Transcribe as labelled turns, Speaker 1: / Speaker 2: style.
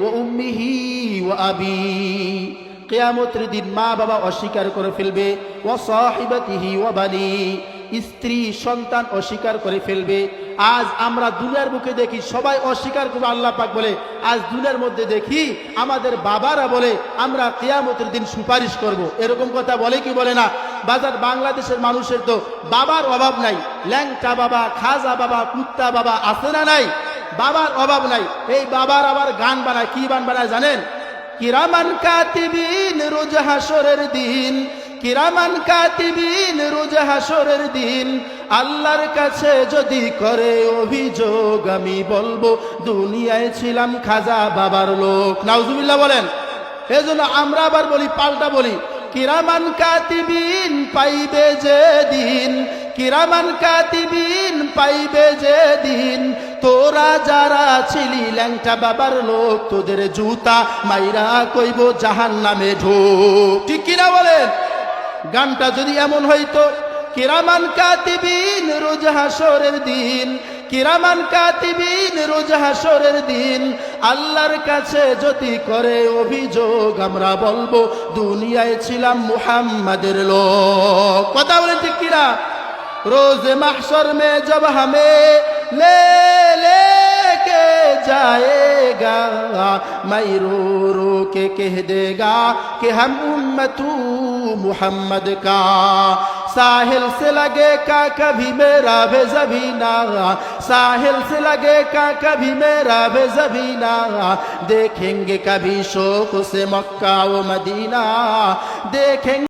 Speaker 1: ও ও আবি। কেয়ামতের দিন মা বাবা অস্বীকার করে ফেলবে ও সাহিবাতিহি ও বানি। স্ত্রী, সন্তান অস্বীকার করে ফেলবে। আজ আমরা দুনিয়ার মুখে দেখি সবাই অস্বীকার করবে, আল্লাহ পাক বলে। আজ দুনিয়ার মধ্যে দেখি আমাদের বাবারা বলে, আমরা কেয়ামতের দিন সুপারিশ করব। এরকম কথা বলে কি বলে না? বাজার বাংলাদেশের মানুষের তো বাবার অভাব নাই। ল্যাংটা বাবা, খাজা বাবা, কুত্তা বাবা আছে না নাই? বাবার অভাব নাই। এই বাবার আবার গান বানায়, কি গান বানায় জানেন? কিরামান কাতিবিন রোজ হাসরের দিন, কিরামান কাতিবিন রোজ হাসরের দিন, আল্লাহর কাছে যদি করে অভিযোগ, আমি বলব, দুনিয়ায় ছিলাম খাজা বাবার লোক। নাউজুবিল্লাহ বলেন। এজন্য আমরা আবার বলি, পাল্টা বলি। কিরামান কাতিবিন পাইবে যে দিন, কিরামান কাতিবিন পাইবে যে দিন তোরা যারা ছিলি ল্যাংটা বাবার লোক, তোদের জুতা মাইরা কইব জাহান নামে ঢোক। ঠিক কিনা বলেন? গানটা যদি এমন হইতো, কিরামান কাতিবিন রোজ হাসরের দিন, কিরামান কাতিবিন রোজ হাসরের দিন, আল্লাহর কাছে যদি করে অভিযোগ, আমরা বলব, দুনিয়ায় ছিলাম মুহাম্মাদের লোক। কথা বলেন ঠিক روز محشر میں جب ہمیں لے لے کے جائے گا، میں رو رو کے کہہ دے گا کہ ہم امتو محمد کا۔ ساحل سے لگے کا کبھی میرا بے زبینہ۔ ساحل سے لگے کا کبھی میرا بے زبینہ۔ دیکھیں گے کبھی شوق سے مکہ و مدینہ۔ دیکھیں گے